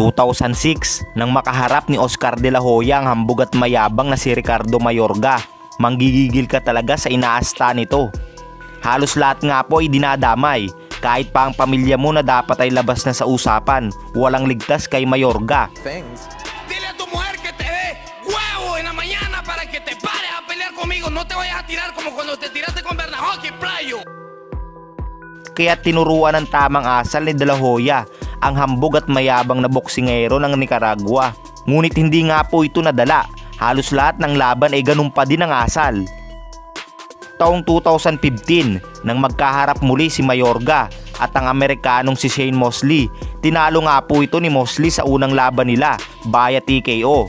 2006 nang makaharap ni Oscar de la Hoya ang hambog at mayabang na si Ricardo Mayorga. Manggigigil ka talaga sa inaasta nito. Halos lahat nga po ay dinadamay. Kahit pa ang pamilya mo na dapat ay labas na sa usapan. Walang ligtas kay Mayorga. things. Dile a tu mujer que te dé huevo en la mañana para que te pares a pelear conmigo. No te vayas a tirar como cuando te tiraste con Bernahoki, playo. Kaya tinuruan ng tamang asal ni De La Hoya ang hambog at mayabang na boksingero ng Nicaragua. Ngunit hindi nga po ito nadala. Halos lahat ng laban ay ganun pa din ang asal. Taong 2015 nang magkaharap muli si Mayorga at ang Amerikanong si Shane Mosley. Tinalo nga po ito ni Mosley sa unang laban nila via TKO.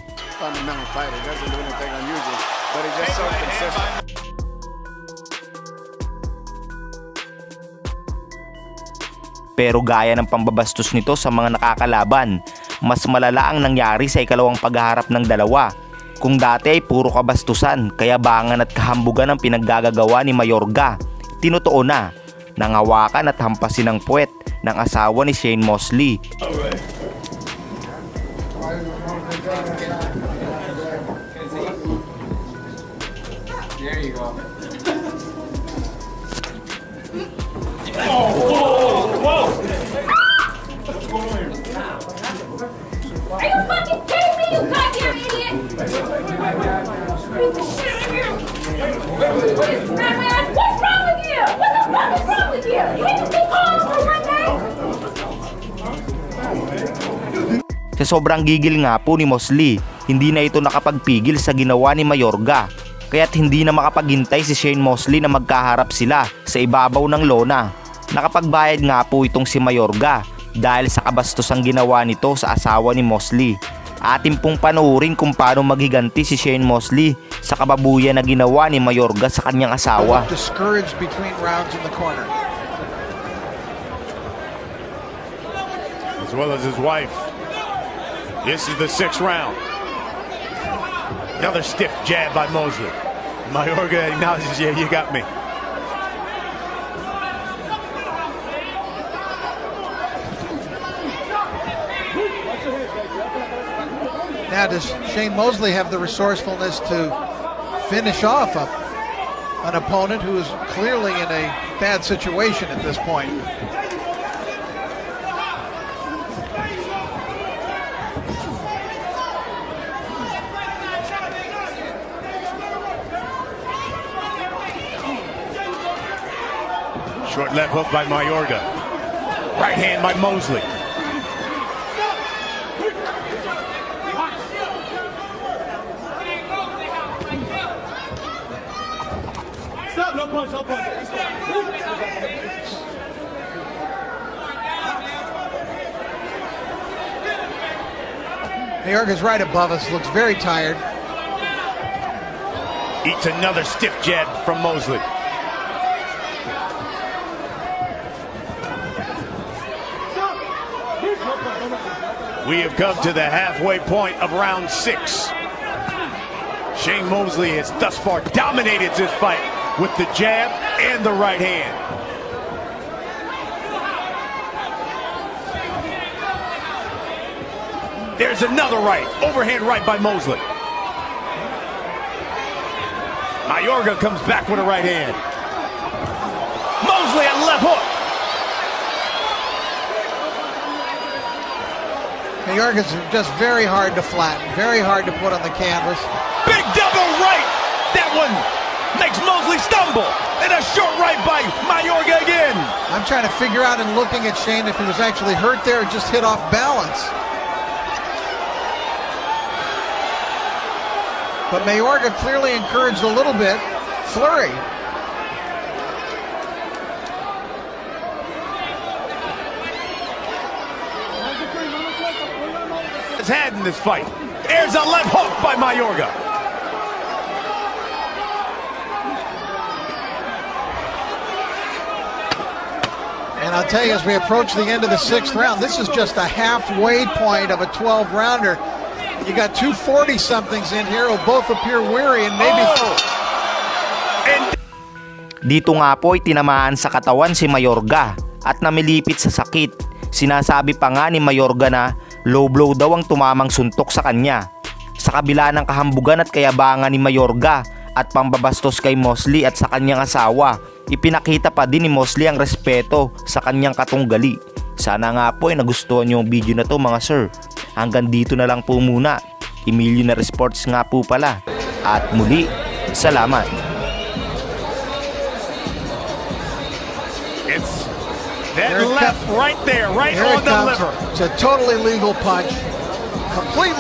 Pero gaya ng pambabastos nito sa mga nakakalaban, mas malala ang nangyari sa ikalawang paghaharap ng dalawa. Kung dati ay puro kabastusan, kaya bangan at kahambugan ang pinaggagagawa ni Mayorga. Tinutuo na, nangawakan at hampasin ang puwet ng asawa ni Shane Mosley. Are sobrang gigil nga po ni Mosley, hindi na ito nakapagpigil sa ginawa ni Mayorga. Kaya't hindi na makapaghintay si Shane Mosley na magkaharap sila sa ibabaw ng lona. Nakapagbayad nga po itong si Mayorga dahil sa kabastosang ginawa nito sa asawa ni Mosley. Atin pong panuurin kung paano maghiganti si Shane Mosley sa kababuyan na ginawa ni Mayorga sa kanyang asawa. discouraged between rounds in the corner. as well as his wife. This is the sixth round. Another stiff jab by Mosley. Mayorga acknowledges, yeah, you got me. Now, does Shane Mosley have the resourcefulness to finish off a, an opponent who is clearly in a bad situation at this point? Short left hook by Mayorga. Right hand by Mosley. Stop, no punch, no punch. Mayorga's right above us, looks very tired. Eats another stiff jab from Mosley. We have come to the halfway point of round six. Shane Mosley has thus far dominated this fight with the jab and the right hand. There's another right, overhand right by Mosley. Mayorga comes back with a right hand. Mosley a left hook. Mayorga's just very hard to flatten, very hard to put on the canvas. Big double right. That one makes Mosley stumble. And a short right by Mayorga again. I'm trying to figure out and looking at Shane if he was actually hurt there or just hit off balance. But Mayorga clearly encouraged a little bit. Flurry. Has had in this fight. There's a left hook by Mayorga. And I'll tell you, as we approach the end of the sixth round, this is just a halfway point of a 12 rounder. You got two 40 somethings in here who both appear weary and maybe. Oh. And Dito nga po ay tinamaan sa katawan si Mayorga at namilipit sa sakit. Sinasabi pa nga ni Mayorga na Low blow daw ang tumamang suntok sa kanya. Sa kabila ng kahambugan at kayabangan ni Mayorga at pambabastos kay Mosley at sa kanyang asawa, ipinakita pa din ni Mosley ang respeto sa kanyang katunggali. Sana nga po ay nagustuhan niyo ang video na to mga sir. Hanggang dito na lang po muna. Millionaire Sports nga po pala. At muli, salamat. That Here left right there, right Here on the comes. liver. It's a totally legal punch. Completely